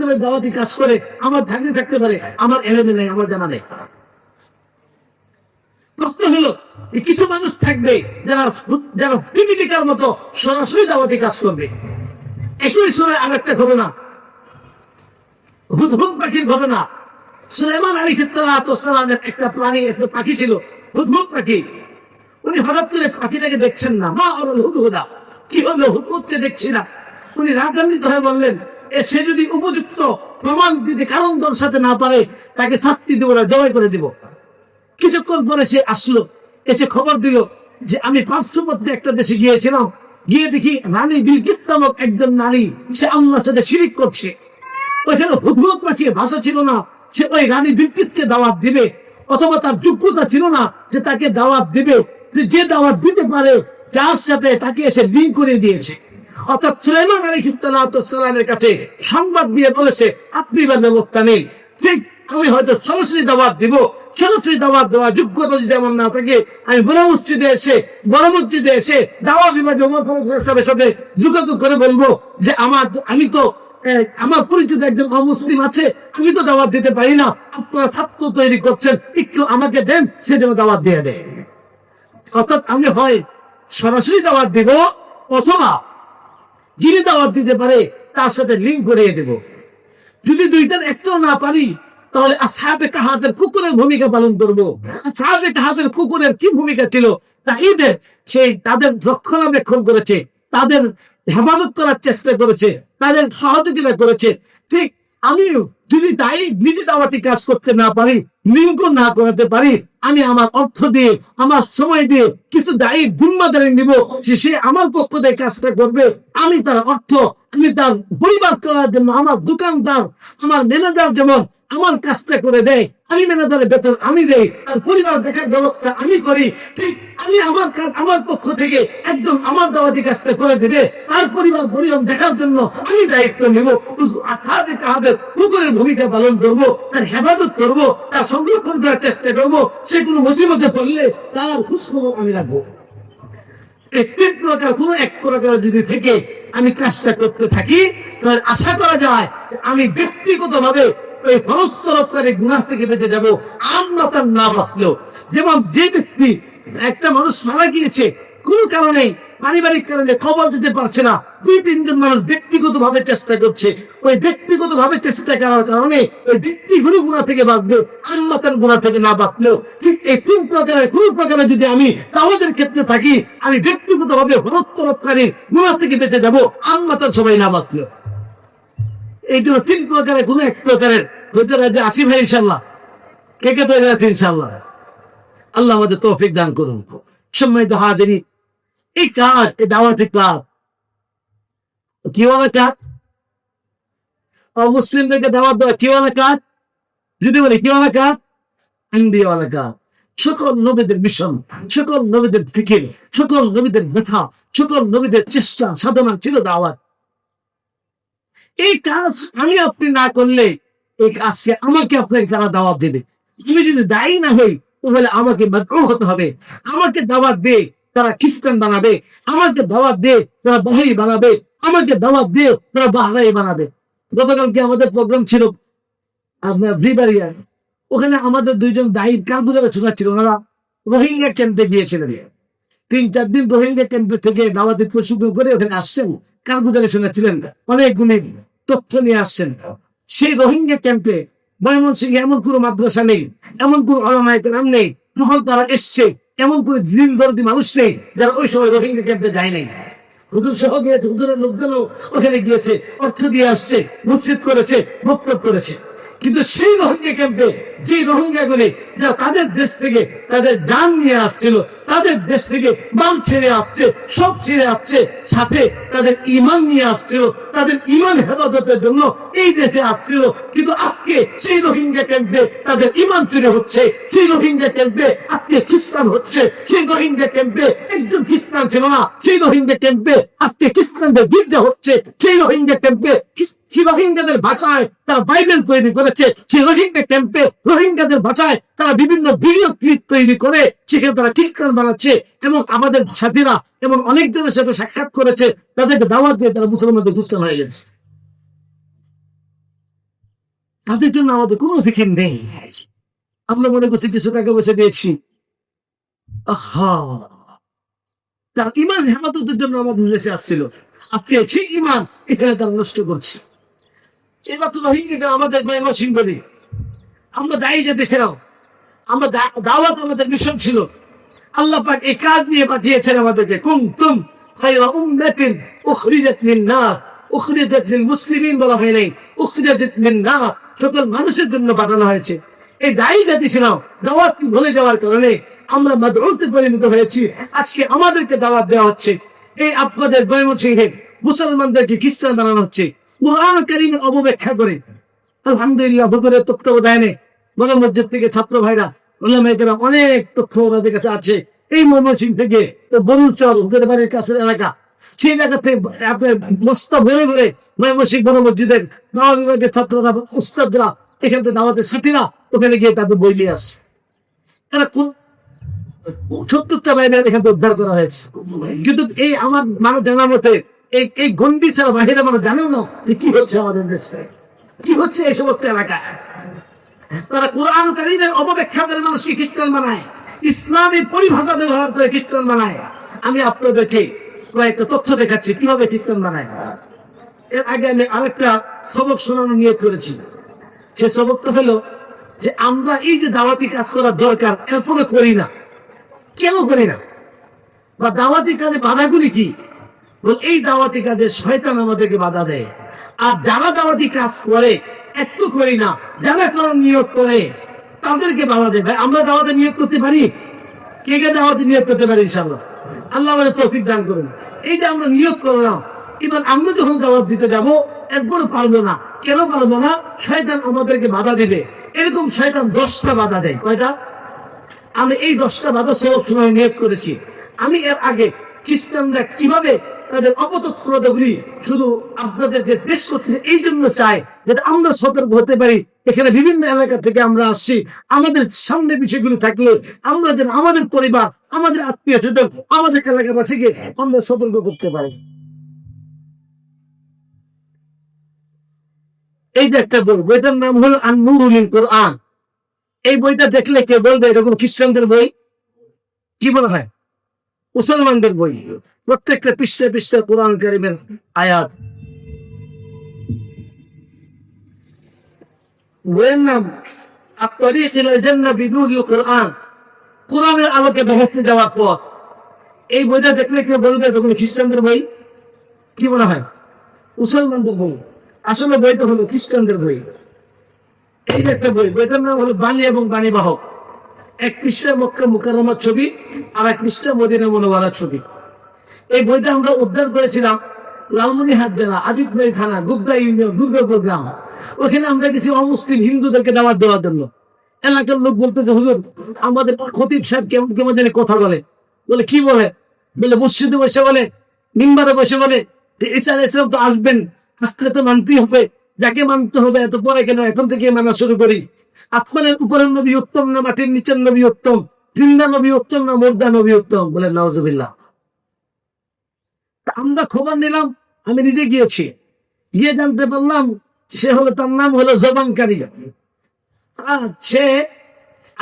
ভাবে দাওয়াতি কাজ করে আমার থাকতে থাকতে পারে, আমার এলেমে নেই, আমার জানা নেই। প্রশ্ন কিছু মানুষ থাকবে যারা যারা পিপিটিকার মতো সরাসরি দাওয়াতি কাজ করবে। একই সুরে আর একটা ঘটনা পাখির ঘটনা। সুলেমান আলী একটা প্রাণী, একটা পাখি ছিল হুদহুদ পাখি। উনি হঠাৎ করে পাখিটাকে দেখছেন না। মা অরল হুদহুদা। কি হলো? হুদ হুদহুদকে দেখছি না। উনি রাগান্বিত হয়ে বললেন সে যদি উপযুক্ত প্রমাণ দিতে কারণ দর্শাতে না পারে, তাকে শাস্তি দেবো না, জবাই করে দিব। কিছুক্ষণ পরে সে আসলো, এসে খবর দিল যে আমি পার্শ্ববর্তী একটা দেশে গিয়েছিলাম, গিয়ে দেখি রানী বিলকিত নামক একজন নারী, সে আল্লাহর সাথে শিরিক করছে। ওইখানে হুদহুদ পাখি ভাষা ছিল না, সে ওই রানী বিলকিতকে দাওয়াত দিবে, অথবা তার যোগ্যতা ছিল না যে তাকে দাওয়াত দিবে। যে দাওয়াত দিতে পারে, যার সাথে তাকে এসে লিঙ্ক করে দিয়েছে। কাছে সংবাদ দিয়ে বলেছে, আপনি বা ব্যবস্থা নেই ঠিক আমি হয়তো সরাসরি দাওয়াত দিব, সরাসরি দেওয়া যোগ্যতা যদি আমার না থাকে, আমি বড় মসজিদে এসে, বড় মসজিদে এসে দাওয়া বিভাগে সাথে যোগাযোগ করে বলব যে আমার আমি তো আমার পরিচিত একজন অমুসলিম আছে, আমি তো দাওয়াত দিতে পারি না। আপনারা ছাত্র তৈরি করছেন, একটু আমাকে দেন সেজন্য দাওয়াত দিয়ে দেয়। অর্থাৎ আমি হয় সরাসরি দাওয়াত দিব অথবা যিনি দাওয়াত দিতে পারে, তার সাথে লিঙ্ক করিয়ে দেব। যদি দুইটার একটাও না পারি, তাহলে সাহাবে কাহাতের কুকুরের ভূমিকা পালন করব। সাহাবে কাহাতের কুকুরের কি ভূমিকা ছিল তাহিদের সেই তাদের রক্ষণাবেক্ষণ করেছে, তাদের হেফাজত করার চেষ্টা করেছে, তাদের সহযোগিতা করেছে। ঠিক আমিও যদি তাই নিজে দাওয়াতি কাজ করতে না পারি লিঙ্ক না করাতে পারি, আমি আমার অর্থ দিয়ে, আমার সময় দিয়ে কিছু দায়ী জিম্মাদারি নিব। সে আমার পক্ষ থেকে কাজটা করবে, আমি তার অর্থ, আমি তার পরিবার করার জন্য, আমার দোকানদার, আমার ম্যানেজার যেমন আমার কাজটা করে দেয়, আমি ম্যানেজারের বেতন আমি দেই তার পরিবার দেখার ব্যবস্থা আমি করি, ঠিক আমি আমার কাজ আমার পক্ষ থেকে একদম আমার দাওয়াতি কাজটা করে দেবে তার পরিবার পরিজন দেখার জন্য আমি দায়িত্ব নেব পুকুরের ভূমিকা পালন করব, তার হেফাজত করব, তার সংরক্ষণ করার চেষ্টা করব সে কোনো মুসিবতে পড়লে তার খোঁজখবর আমি রাখব। তিন প্রকার, কোনো এক প্রকার যদি থেকে আমি কাজটা করতে থাকি, তাহলে আশা করা যায় আমি ব্যক্তিগত গুণাহ থেকে বেঁচে যাব। আমরা না যেমন যে ব্যক্তি একটা মানুষ মারা গিয়েছে, কোনো কারণে, পারিবারিক কারণে খবর দিতে পারছে না, দুই তিনজন মানুষ ব্যক্তিগত ভাবে চেষ্টা করছে। ওই ব্যক্তিগত ভাবে চেষ্টা করার কারণে ওই গুণা থেকে বাঁচবে গুণা থেকে না বাঁচলেও ঠিক এই তিন কোন প্রকারে যদি আমি ক্ষেত্রে থাকি, আমি ব্যক্তিগত ভাবে হরত্তরকারী গুণা থেকে বেঁচে যাব আন্মাতার সবাই না বাঁচলেও এই জন্য তিন প্রকারের কোন এক প্রকারের হইতে রাজা আসি ভাই, ইনশাল্লাহ। কে কে তৈরি আছে, ইনশাল্লাহ? আল্লাহ আমাদের তৌফিক দান করুন। সম্মানিত হাজারি এই কাজ, এই দাওয়াতি কাজ কাজ? অমুসলিমদেরকে দাওয়াত দেওয়া কীভাবে কাজ? যদি বলি কীভাবে কাজ? ইন্ডিয়াওয়ালা কাজ। সকল নবীদের মিশন, সকল নবীদের ফিকির, সকল নবীদের ব্যথা সকল নবীদের চেষ্টা, সাধনা ছিল দাওয়াত। এই কাজ আমি আপনি না করলে এই কাজকে আমাকে আপনাকে তারা দাওয়াত দেবে। তুমি যদি দায়ী না হই, তাহলে আমাকে মাকরু হতে হবে। আমাকে দাওয়াত দিয়ে তারা খ্রিস্টান বানাবে। আমাকে দাওয়াত দিয়ে তারা বাহাই বানাবে। আমাকে দাওয়াত দিয়ে তারা বাহরাই বানাবে। গতকালকে আমাদের প্রোগ্রাম ছিল আপনার ব্রিবারিয়া। ওখানে আমাদের দুইজন দায়ী কার বুঝাবে শোনাচ্ছিল ওনারা রোহিঙ্গা ক্যাম্পে গিয়েছিলেন। তিন, চার দিন রোহিঙ্গা ক্যাম্পে থেকে দাওয়াতি প্রশিক্ষণ করে ওখানে আসছেন, কার বুঝাবে শোনাচ্ছিলেন অনেক গুণে তথ্য নিয়ে আসছেন। সেই রোহিঙ্গা ক্যাম্পে ময়মনসিং এমন কোনো মাদ্রাসা নেই, এমন কোন অনায়ক নাম নেই মহল তারা এসছে, এমন কোন দিন দর্দি মানুষ নেই যারা ওই সময় রোহিঙ্গা ক্যাম্পে যায় নাই। হুজুর সহ গিয়েছে, হুজুরের লোকজনও ওখানে গিয়েছে, অর্থ দিয়ে আসছে, মসজিদ করেছে, বক্তব্য করেছে। কিন্তু সেই রোহিঙ্গা ক্যাম্পে যে রোহিঙ্গা গুলি যারা তাদের দেশ থেকে তাদের যান নিয়ে আসছিল, তাদের দেশ থেকে মাল ছেড়ে আসছে, সব ছেড়ে আসছে, সাথে তাদের ইমান নিয়ে আসছিল, তাদের ইমান হেফাজতের জন্য এই দেশে আসছিল। কিন্তু আজকে সেই রোহিঙ্গা ক্যাম্পে তাদের ইমান চুরি হচ্ছে, সেই রোহিঙ্গা ক্যাম্পে আজকে খ্রিস্টান হচ্ছে, সেই রোহিঙ্গা ক্যাম্পে একজন খ্রিস্টান ছিল না, সেই রোহিঙ্গা ক্যাম্পে আজকে খ্রিস্টানদের গির্জা হচ্ছে, সেই রোহিঙ্গা ক্যাম্পে সেই রোহিঙ্গাদের ভাষায় তারা বাইবেল তৈরি করেছে। সেই রোহিঙ্গা ক্যাম্পে রোহিঙ্গাদের ভাষায় তারা বিভিন্ন ভিডিও ক্লিপ তৈরি করে, সেখানে তারা খ্রিস্টান বানাচ্ছে এবং আমাদের সাথীরা এবং অনেকজনের সাথে সাক্ষাৎ করেছে। তাদেরকে দাওয়াত দিয়ে তারা মুসলমানদের খ্রিস্টান হয়ে গেছে। তাদের জন্য আমাদের কোনো ফিকির নেই। আমরা মনে করছি কিছু টাকা পয়সা দিয়েছি। আহা! তার ইমান হেফাজতের জন্য আমাদের দেশে আসছিল। আজকে সেই ইমান এখানে তারা নষ্ট করছে। এবার তো রোহিঙ্গা ময়মনসিংহ বলি আমরা দায়ী যে দেশেরাও। আমরা দাওয়াত আমাদের মিশন ছিল। আল্লাহ পাক এই কাজ নিয়ে পাঠিয়েছেন আমাদেরকে। খায়রা উম্মাতিন উখরিজাত লিন-নাস। উখরিজাত লিল-মুসলিমিন বলা হয় নাই। উখরিজাত লিন-নাস। সকল মানুষের জন্য পাঠানো হয়েছে। এই দায়ী জাতি ছিলাম দাওয়াত ভুলে যাওয়ার কারণে আমরা মাদউতে পরিণত হয়েছি। আজকে আমাদেরকে দাওয়াত দেওয়া হচ্ছে। এই আপনাদের বয়মসিংহের মুসলমানদেরকে খ্রিস্টান বানানো হচ্ছে। অবব্যাখ্যা করে। আলহামদুলিল্লাহ বকুরের তত্ত্বাবধানে বড় মসজিদ থেকে ছাত্র ভাইরা ওলামাইকেরা অনেক তথ্য ওনাদের কাছে আছে। এই ময়মনসিং থেকে বরুচর হুজুর বাড়ির কাছের এলাকা। সেই এলাকাতে আপনার মস্ত ভরে ভরে ময়মনসিং বড় মসজিদের বিভাগের ছাত্ররা, উস্তাদরা, এখান থেকে দাওয়াতের সাথীরা, ওখানে গিয়ে তাদের বই নিয়ে আসছে। তারা সত্তরটা বাইরের এখান থেকে উদ্ধার করা হয়েছে। কিন্তু এই আমার মানুষ জানা মতে এই এই গন্ডি ছাড়া বাহিরে মানুষ জানেও না যে কি হচ্ছে আমাদের দেশে। কি হচ্ছে এই সমস্ত এলাকায়? তারা কোরআন কারিমের অপব্যাখ্যা করে মানুষকে খ্রিস্টান বানায়। ইসলামী পরিভাষা ব্যবহার করে খ্রিস্টান বানায়। আমি আপনাদেরকে কয়েকটা তথ্য দেখাচ্ছি, কীভাবে খ্রিস্টান বানায়। এর আগে আমি আরেকটা সবক শোনানো নিয়োগ করেছি। সে সবকটা হলো যে আমরা এই যে দাওয়াতি কাজ করার দরকার, এরপরে করি না। কেন করি না? বা দাওয়াতি কাজে বাধাগুলি কি? এই দাওয়াতি কাজে শয়তান আমাদেরকে বাধা দেয়। আর যারা দাওয়াতি কাজ করে, একটু করি না, যারা কোনো নিয়োগ করে, তাদেরকে বাধা দেবে আমরা দাওয়াতে নিয়োগ করতে পারি? কে কে দাওয়াতে নিয়োগ করতে পারি ইনশাল্লাহ আল্লাহ আমাদের দান এই যে আমরা নিয়োগ করলাম এবার আমরা যখন দাওয়াত দিতে যাব, একবারও পারব না। কেন পারব না? শয়তান আমাদেরকে বাধা দিবে। এরকম শয়তান দশটা বাধা দেয়। কয়টা? আমি এই দশটা বাধা সবক সময় নিয়োগ করেছি। আমি এর আগে খ্রিস্টানরা কীভাবে তাদের অপতৎপরতাগুলি শুধু আপনাদেরকে পেশ করতে এই জন্য চাই যাতে আমরা সতর্ক হতে পারি। এখানে বিভিন্ন এলাকা থেকে আমরা আসছি, আমাদের সামনে বিষয়গুলি থাকলে আমরা যেন আমাদের পরিবার, আমাদের আত্মীয় স্বজন, আমাদের এলাকাবাসীকে আমরা সতর্ক করতে পারি। এই যে একটা বই, বইটার নাম হলো আন্নুরুল কোরআন। এই বইটা দেখলে কে বলবে? এটা কোনো খ্রিস্টানদের বই? কি বলা হয়? মুসলমানদের বই। প্রত্যেকটা পৃষ্ঠে পৃষ্ঠে কোরআন কারিমের আয়াত। বইয়ের নাম কোরআনের আলোকে বেহেশতে যাওয়ার পথ এই বইটা দেখলে কে বলবে কোনো খ্রিস্টানদের বই? কি মনে হয়? মুসলমানদের বই। আসলে বইটা হলো খ্রিস্টানদের বই। এই যে একটা বই, বইটার নাম হলো বাণী এবং বাণী বাহক। এক মক্কা ছবি আর এক মদিনা ছবি। এই বইটা আমরা উদ্ধার করেছিলাম জেলা থানা ইউনিয়ন, দুর্গাপুর গ্রাম। ওখানে আমরা কিছু অমুসলিম হিন্দুদেরকে দেওয়ার জন্য। এলাকার লোক বলতেছে, হুজুর, আমাদের খতিব সাহেব কেমন কেমন জানি কথা বলে। বলে, কি বলে? বলে, মসজিদে বসে বলে, মিম্বারে বসে বলে যে ঈসা আলাইহিস সালাম তো আসবেন, আসলে তো মানতেই হবে, যাকে মানতে হবে এত পরে কেন? এখন থেকে মানা শুরু করি। আসমানের উপরের নবী উত্তম, না মাটির নিচের নবী উত্তম? জিন্দা নবী উত্তম, না মুর্দা নবী উত্তম? বলে নওয়াজুবিল্লাহ আমরা খবর নিলাম, আমি নিজে গিয়েছি। গিয়ে জানতে পারলাম, সে হলো, তার নাম হলো জবানকারী। সে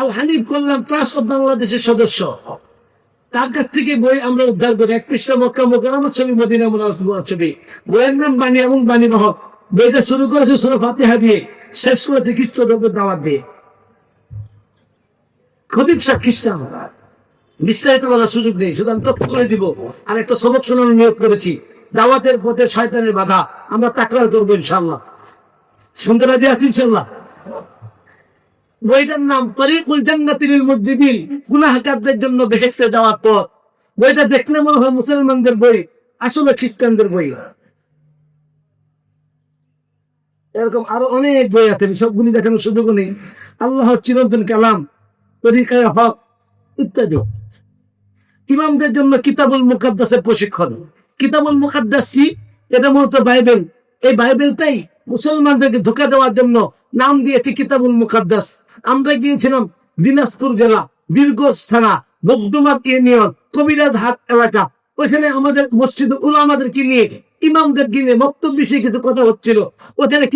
আল হানিফ করলাম ট্রাস্ট অফ বাংলাদেশের সদস্য। তার কাছ থেকে বই আমরা উদ্ধার করি। এক পৃষ্ঠা মক্কা মোকারামার ছবি, মদিনা মুনার ছবি। বইয়ের নাম বাণী এবং বাণী বাহক বইটা শুরু করেছে সুরা ফাতিহা দিয়ে। শেষ করেছে খ্রিস্ট ধর্মের দাওয়াত দিয়ে। সাহ খ্রিস্টান। বিস্তারিত বলার সুযোগ নেই শুধু আমি তথ্য করে দিব। আর একটা সবক শোনানো নিয়োগ করেছি। দাওয়াতের পথে শয়তানের বাধা। আমরা তাকরার করব ইনশাল্লাহ শুনতে রাজি আছি ইনশাল্লাহ বইটার নাম, তরিকুল জান্নাতিল মুদ্দিবিন গুনাহগারদের জন্য বেহেশতে যাওয়ার পথ। বইটা দেখলে মনে হয় মুসলমানদের বই, আসলে খ্রিস্টানদের বই। এরকম আরও অনেক বই আছে সবগুলি দেখানোর সুযোগ নেই। আল্লাহ চিরন্তন কালাম, তরিকায় হক, ইত্যাদি। ইমামদের জন্য কিতাবুল মুকাদ্দাসের প্রশিক্ষণ। কিতাবুল মুকাদ্দাস কি? এটা মূলত বাইবেল। এই বাইবেলটাই মুসলমানদেরকে ধোকা দেওয়ার জন্য নাম দিয়েছে কিতাবুল মুকাদ্দাস। আমরা গিয়েছিলাম দিনাজপুর জেলা বীরগঞ্জ থানা বগদুমাত ইউনিয়ন, কবিরাজ হাট এলাকা। ওইখানে আমাদের মসজিদ উল উলামাদেরকে নিয়ে ইমামদেরকে গিয়ে বক্তব্য বিষয়ে কিছু কথা হচ্ছিল। ওখানে